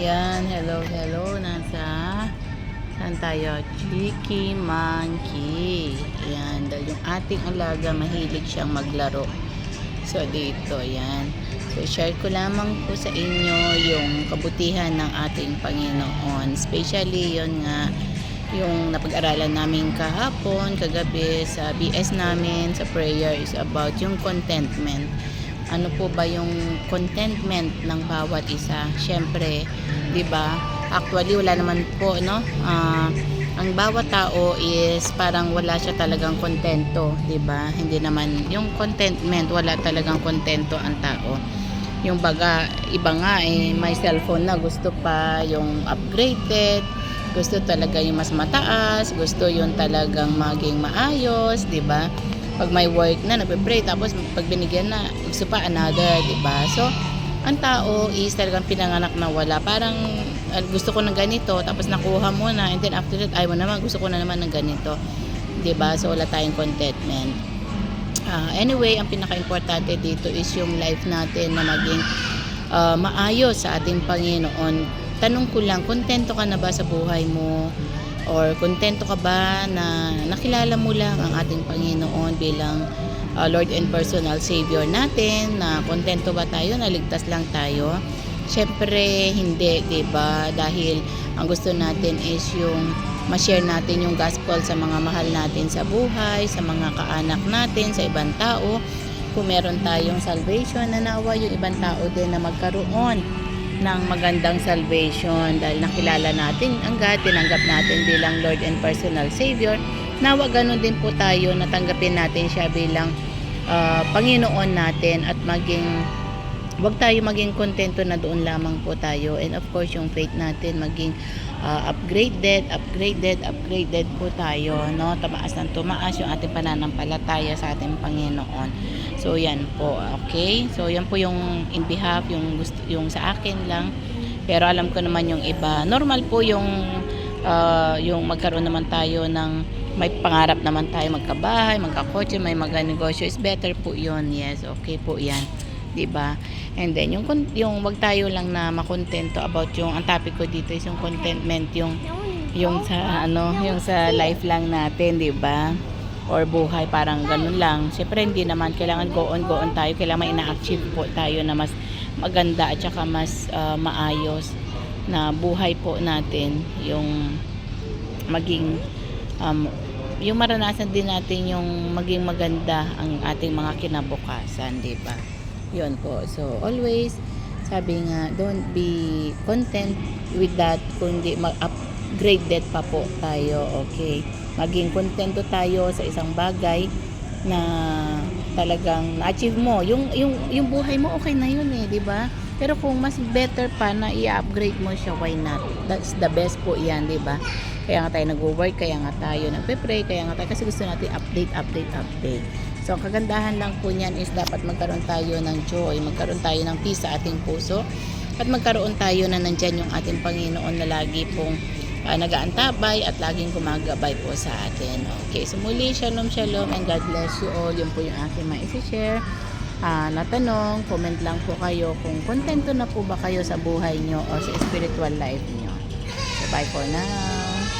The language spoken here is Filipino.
Yan, hello, hello. Nasa saan tayo? Cheeky Monkey. Yan, dahil yung ating alaga mahilig siyang maglaro. So, dito, yan. So, share ko lamang po sa inyo yung kabutihan ng ating Panginoon. Especially, yon nga, yung napag-aralan namin kahapon, kagabi sa BS namin, sa prayer is about yung contentment. Ano po ba yung contentment ng bawat isa? Syempre, 'di ba? Actually wala naman po, no? Ah, ang bawat tao is parang wala siya talagang kontento, 'di ba? Hindi naman yung contentment, wala talagang kontento ang tao. Yung baga, iba nga eh, may cellphone na gusto pa yung upgraded, gusto talaga yung mas mataas, gusto yung talagang maging maayos, 'di ba? Pag may work na, nagpe-pray, tapos pag binigyan na, gusto pa another, 'di ba? So, ang tao is talagang pinanganak na wala. Parang ah, gusto ko ng ganito, tapos nakuha mo na, and then after that, ayaw naman, gusto ko na naman ng ganito. 'Di ba? So, wala tayong contentment. Ah, anyway, ang pinaka-importante dito is yung life natin na maging ah, maayos sa ating Panginoon. Tanong ko lang, kontento ka na ba sa buhay mo? Or kontento ka ba na nakilala mo lang ang ating Panginoon bilang ah, Lord and personal Savior natin? Na kontento ba tayo? Naligtas lang tayo? Siyempre, hindi, 'di ba? Dahil ang gusto natin is yung ma-share natin yung gospel sa mga mahal natin sa buhay, sa mga kaanak natin, sa ibang tao. Kung meron tayong salvation, nanawa yung ibang tao din na magkaroon ng magandang salvation dahil nakilala natin ang God, tinanggap natin bilang Lord and personal Savior. Nawa ganun din po tayo, natanggapin natin siya bilang ah, Panginoon natin at maging wag tayo maging kontento na doon lamang po tayo and of course yung faith natin maging ah, upgraded, upgraded, upgraded po tayo, no? Tumaas ng tumaas yung ating pananampalataya sa ating Panginoon. So yan po, okay? So yan po yung in behalf, yung gusto, yung sa akin lang. Pero alam ko naman yung iba. Normal po yung ah, yung magkaroon naman tayo ng may pangarap naman tayo magkabahay, magkakotse, may mga negosyo is better po 'yon. Yes, okay po 'yan. 'Di ba? And then yung yung wag tayo lang na makontento about yung ang topic ko dito is yung contentment yung yung sa ano, yung sa life lang natin, 'di ba? Or buhay parang ganun lang. Syempre hindi naman kailangan go on go on tayo, kailangan may ina-achieve po tayo na mas maganda at saka mas ah, maayos na buhay po natin yung maging um, yung maranasan din natin yung maging maganda ang ating mga kinabukasan, di ba? Yun po. So, always, sabi nga, don't be content with that kung di mag-upgraded pa po tayo, okay? Maging kontento tayo sa isang bagay na talagang na-achieve mo. Yung, yung, yung buhay mo, okay na yun eh, di ba? Pero kung mas better pa na i-upgrade mo siya, why not? That's the best po yan, di ba? Kaya nga tayo nag-work, kaya nga tayo nagpe-pray, kaya nga tayo kasi gusto natin update, update, update. So, kagandahan lang po niyan is dapat magkaroon tayo ng joy, magkaroon tayo ng peace sa ating puso, at magkaroon tayo na nandyan yung ating Panginoon na lagi pong uh, nag-aantabay at laging gumagabay po sa atin. Okay, so muli, shalom, shalom, and God bless you all. Yun po yung aking ma-share. Ah, na tanong, comment lang po kayo kung kontento na po ba kayo sa buhay nyo o sa spiritual life nyo. So, bye for now.